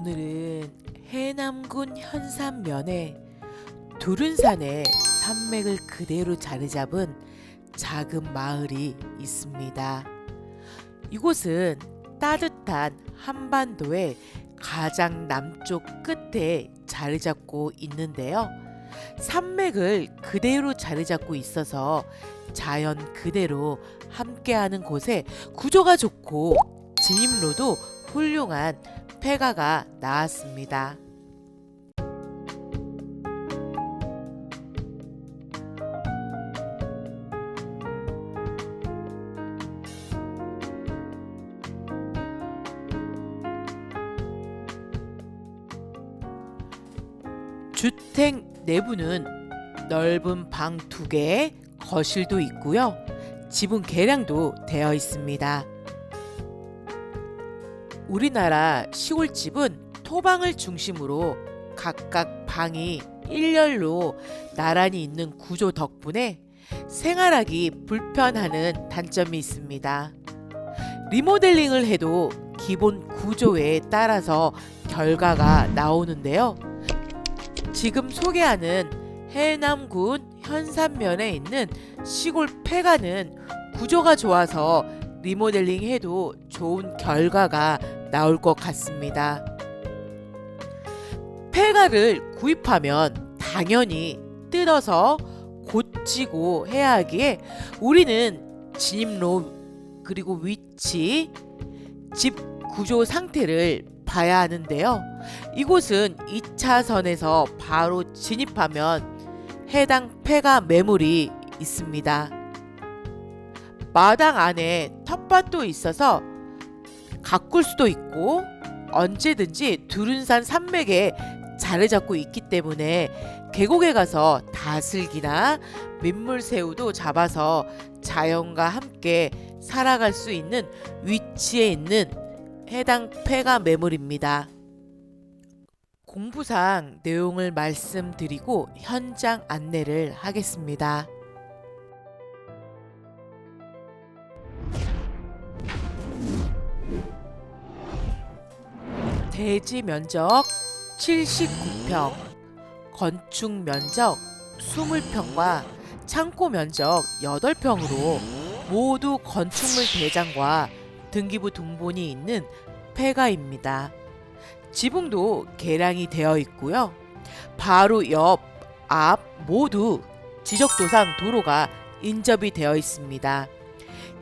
오늘은 해남군 현산면에 두른산의 산맥을 그대로 자리 잡은 작은 마을이 있습니다. 이곳은 따뜻한 한반도의 가장 남쪽 끝에 자리 잡고 있는데요. 산맥을 그대로 자리 잡고 있어서 자연 그대로 함께하는 곳에 구조가 좋고 진입로도 훌륭한 폐가가 나왔습니다. 주택 내부는 넓은 방 두 개, 거실도 있고요. 지붕 계량도 되어 있습니다. 우리나라 시골집은 토방을 중심으로 각각 방이 일렬로 나란히 있는 구조 덕분에 생활하기 불편하는 단점이 있습니다. 리모델링을 해도 기본 구조에 따라서 결과가 나오는데요. 지금 소개하는 해남군 현산면에 있는 시골 폐가는 구조가 좋아서 리모델링 해도 좋은 결과가 나올 것 같습니다. 폐가를 구입하면 당연히 뜯어서 고치고 해야 하기에 우리는 진입로 그리고 위치, 집 구조 상태를 봐야 하는데요. 이곳은 2차선에서 바로 진입하면 해당 폐가 매물이 있습니다. 마당 안에 텃밭도 있어서 가꿀 수도 있고 언제든지 두른산 산맥에 자리 잡고 있기 때문에 계곡에 가서 다슬기나 민물새우도 잡아서 자연과 함께 살아갈 수 있는 위치에 있는 해당 폐가 매물입니다. 공부상 내용을 말씀드리고 현장 안내를 하겠습니다. 대지 면적 79평, 건축 면적 20평과 창고 면적 8평으로 모두 건축물 대장과 등기부 등본이 있는 폐가입니다. 지붕도 개량이 되어 있고요. 바로 옆, 앞 모두 지적도상 도로가 인접이 되어 있습니다.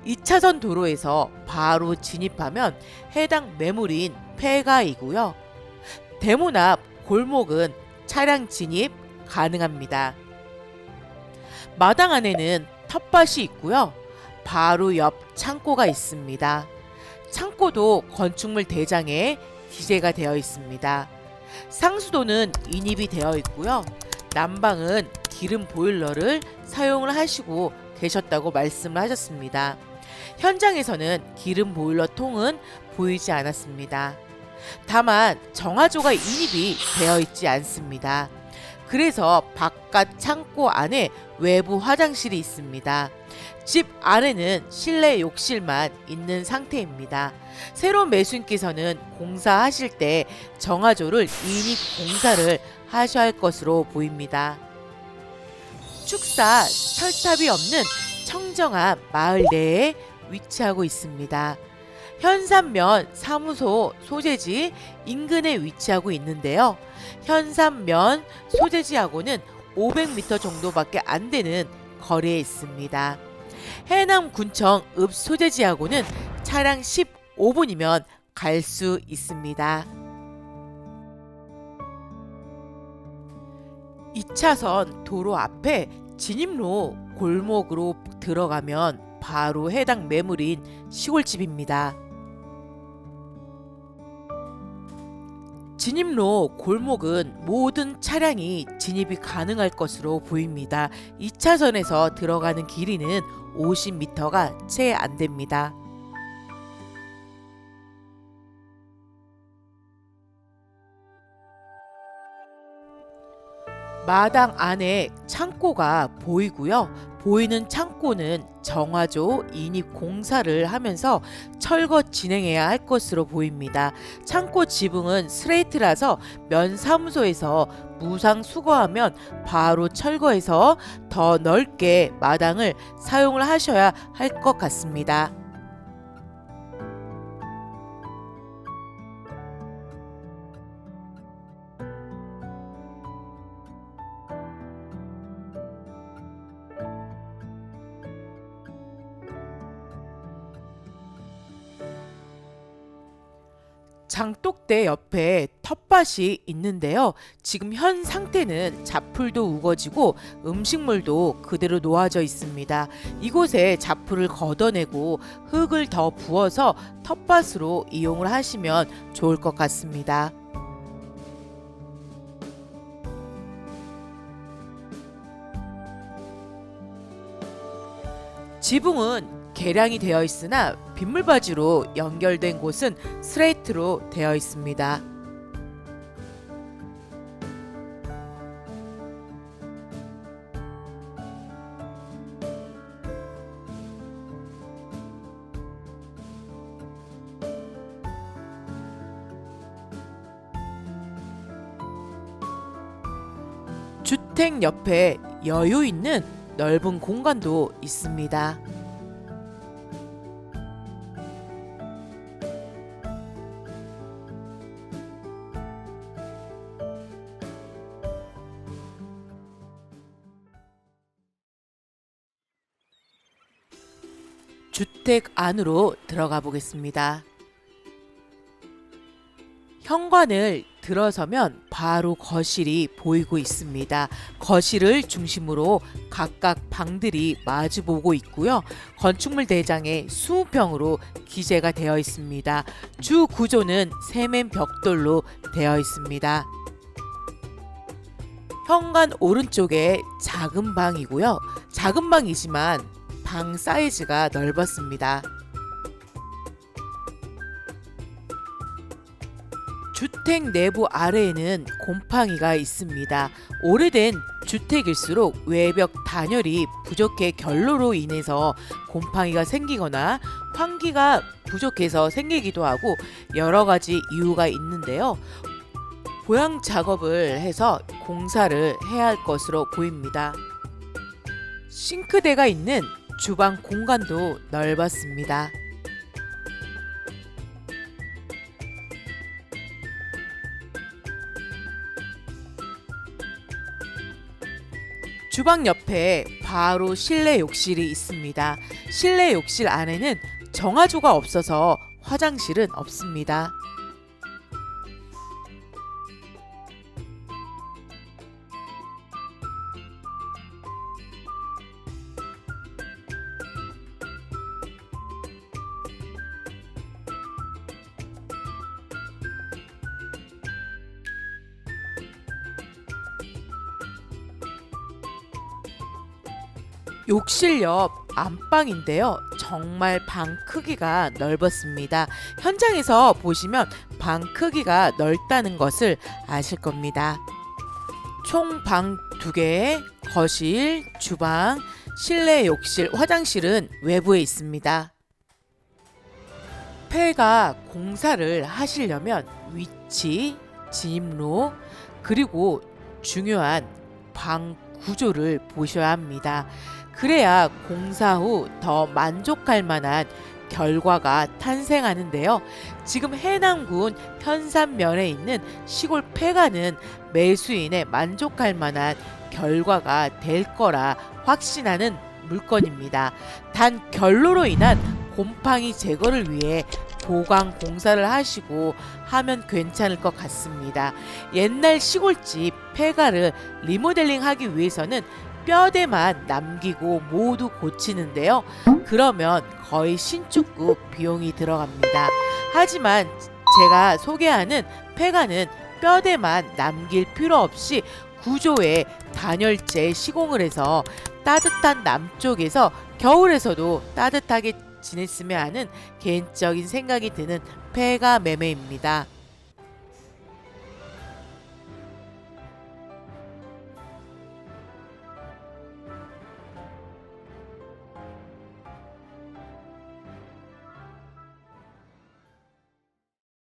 2차선 도로에서 바로 진입하면 해당 매물인 폐가이고요. 대문 앞 골목은 차량 진입 가능합니다. 마당 안에는 텃밭이 있고요. 바로 옆 창고가 있습니다. 창고도 건축물 대장에 기재가 되어 있습니다. 상수도는 인입이 되어 있고요. 난방은 기름 보일러를 사용을 하시고 계셨다고 말씀을 하셨습니다. 현장에서는 기름 보일러 통은 보이지 않았습니다. 다만 정화조가 인입이 되어 있지 않습니다. 그래서 바깥 창고 안에 외부 화장실이 있습니다. 집 안에는 실내 욕실만 있는 상태입니다. 새로운 매수인께서는 공사하실 때 정화조를 인입 공사를 하셔야 할 것으로 보입니다. 축사 철탑이 없는 청정한 마을 내에 위치하고 있습니다. 현산면 사무소 소재지 인근에 위치하고 있는데요. 현산면 소재지하고는 500m 정도밖에 안 되는 거리에 있습니다. 해남군청 읍 소재지하고는 차량 15분이면 갈 수 있습니다. 2차선 도로 앞에 진입로 골목으로 들어가면 바로 해당 매물인 시골집입니다. 진입로 골목은 모든 차량이 진입이 가능할 것으로 보입니다. 2차선에서 들어가는 길이는 50m가 채 안 됩니다. 마당 안에 창고가 보이고요. 보이는 창고는 정화조 인입 공사를 하면서 철거 진행해야 할 것으로 보입니다. 창고 지붕은 스레이트라서 면 사무소에서 무상 수거하면 바로 철거해서 더 넓게 마당을 사용을 하셔야 할 것 같습니다. 장독대 옆에 텃밭이 있는데요. 지금 현 상태는 잡풀도 우거지고 음식물도 그대로 놓아져 있습니다. 이곳에 잡풀을 걷어내고 흙을 더 부어서 텃밭으로 이용을 하시면 좋을 것 같습니다. 지붕은 개량이 되어 있으나 빗물바지로 연결된 곳은 스레이트로 되어 있습니다. 주택 옆에 여유 있는 넓은 공간도 있습니다. 주택 안으로 들어가 보겠습니다. 현관을 들어서면 바로 거실이 보이고 있습니다. 거실을 중심으로 각각 방들이 마주보고 있고요. 건축물 대장에 20평으로 기재가 되어 있습니다. 주 구조는 세면 벽돌로 되어 있습니다. 현관 오른쪽에 작은 방이고요. 작은 방이지만 방 사이즈가 넓었습니다. 주택 내부 아래에는 곰팡이가 있습니다. 오래된 주택일수록 외벽 단열이 부족해 결로로 인해서 곰팡이가 생기거나 환기가 부족해서 생기기도 하고 여러 가지 이유가 있는데요. 보양 작업을 해서 공사를 해야 할 것으로 보입니다. 싱크대가 있는 주방 공간도 넓었습니다. 주방 옆에 바로 실내 욕실이 있습니다. 실내 욕실 안에는 정화조가 없어서 화장실은 없습니다. 욕실 옆 안방인데요. 정말 방 크기가 넓었습니다. 현장에서 보시면 방 크기가 넓다는 것을 아실 겁니다. 총 방 두 개, 거실, 주방, 실내 욕실, 화장실은 외부에 있습니다. 폐가 공사를 하시려면 위치, 진입로, 그리고 중요한 방 구조를 보셔야 합니다. 그래야 공사 후 더 만족할 만한 결과가 탄생하는데요. 지금 해남군 현산면에 있는 시골 폐가는 매수인의 만족할 만한 결과가 될 거라 확신하는 물건입니다. 단 결로로 인한 곰팡이 제거를 위해 보강 공사를 하시고 하면 괜찮을 것 같습니다. 옛날 시골집 폐가를 리모델링 하기 위해서는 뼈대만 남기고 모두 고치는데요. 그러면 거의 신축급 비용이 들어갑니다. 하지만 제가 소개하는 폐가는 뼈대만 남길 필요 없이 구조에 단열재 시공을 해서 따뜻한 남쪽에서 겨울에서도 따뜻하게 지냈으면 하는 개인적인 생각이 드는 폐가 매매입니다.